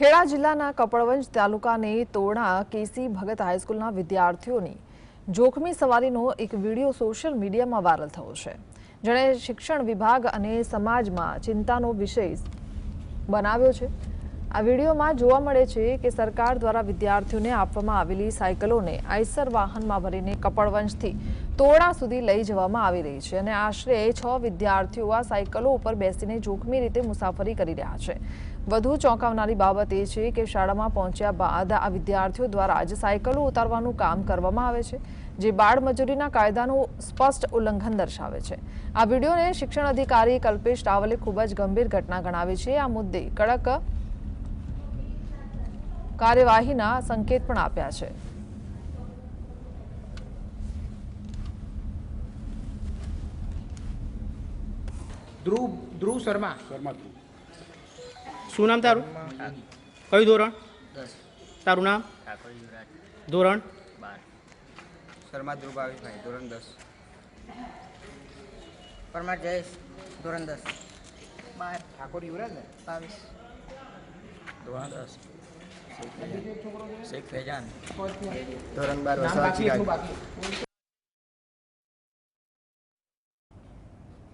ખેડા જિલ્લાના કપડવંજ તાલુકાની તોરણા કેસી ભગત હાઈસ્કૂલના વિદ્યાર્થીઓની જોખમી સવારીનો એક વીડિયો સોશિયલ મીડિયામાં વાયરલ થયો છે. જેણે શિક્ષણ વિભાગ અને સમાજમાં ચિંતાનો વિષય બનાવ્યો છે. આ વિડીયોમાં જોવા મળે છે કે સરકાર દ્વારા વિદ્યાર્થીઓને આપવામાં આવેલી સાયકલોને આઈસર વાહનમાં ભરીને કપડવંજથી તોરણા સુધી લઈ જવામાં આવી રહી છે અને આશરે છ વિદ્યાર્થીઓ આ સાયકલો ઉપર બેસીને જોખમી રીતે મુસાફરી કરી રહ્યા છે. વધુ ચોંકાવનારી બાબત એ છે કે શાળામાં પહોંચ્યા બાદ આ વિદ્યાર્થીઓ દ્વારા જ સાયકલો ઉતારવાનું કામ કરવામાં આવે છે, જે બાળ મજૂરીના કાયદાનું સ્પષ્ટ ઉલ્લંઘન દર્શાવે છે. આ વિડીયોને શિક્ષણ અધિકારી કલ્પેશ રાવલે ખૂબ જ ગંભીર ઘટના ગણાવી છે. આ મુદ્દે કડક કાર્યવાહીના સંકેત પણ આપ્યા છે. ધ્રુવ ધ્રુવ શર્મા. શર્મા ધ્રુવ. શું નામ તારું? કયું ધોરણ? દસ. તારું નામ? ઠાકોર ધોરણ? શર્મા ધ્રુવ ભાવિકભાઈ ધોરણ દસ. પરમાર જયેશ ધોરણ દસ. બાર. ઠાકોર યુવરાજ ને? બાવીસ ધોરણ દસ. શેખ ફેજાન ધોરણ બાર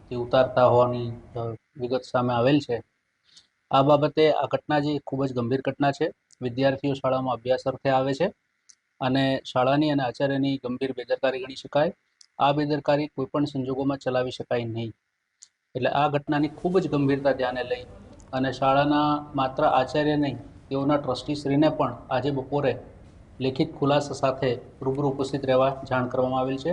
તે ઉતારતા હોવાની વિગત સામે આવેલ છે. આ બાબતે આ ઘટના જે ખૂબ જ ગંભીર ઘટના છે. વિદ્યાર્થીઓ શાળામાં અભ્યાસ અર્થે આવે છે અને શાળાની અને આચાર્યની ગંભીર બેદરકારી ગણી શકાય. આ બેદરકારી કોઈપણ સંજોગોમાં ચલાવી શકાય નહીં. એટલે આ ઘટનાની ખૂબ જ ગંભીરતા ધ્યાને લઈ અને શાળાના માત્ર આચાર્ય નહીં, તેઓના ટ્રસ્ટીશ્રીને પણ આજે બપોરે લેખિત ખુલાસા સાથે રૂબરૂ ઉપસ્થિત રહેવા જાણ કરવામાં આવેલ છે.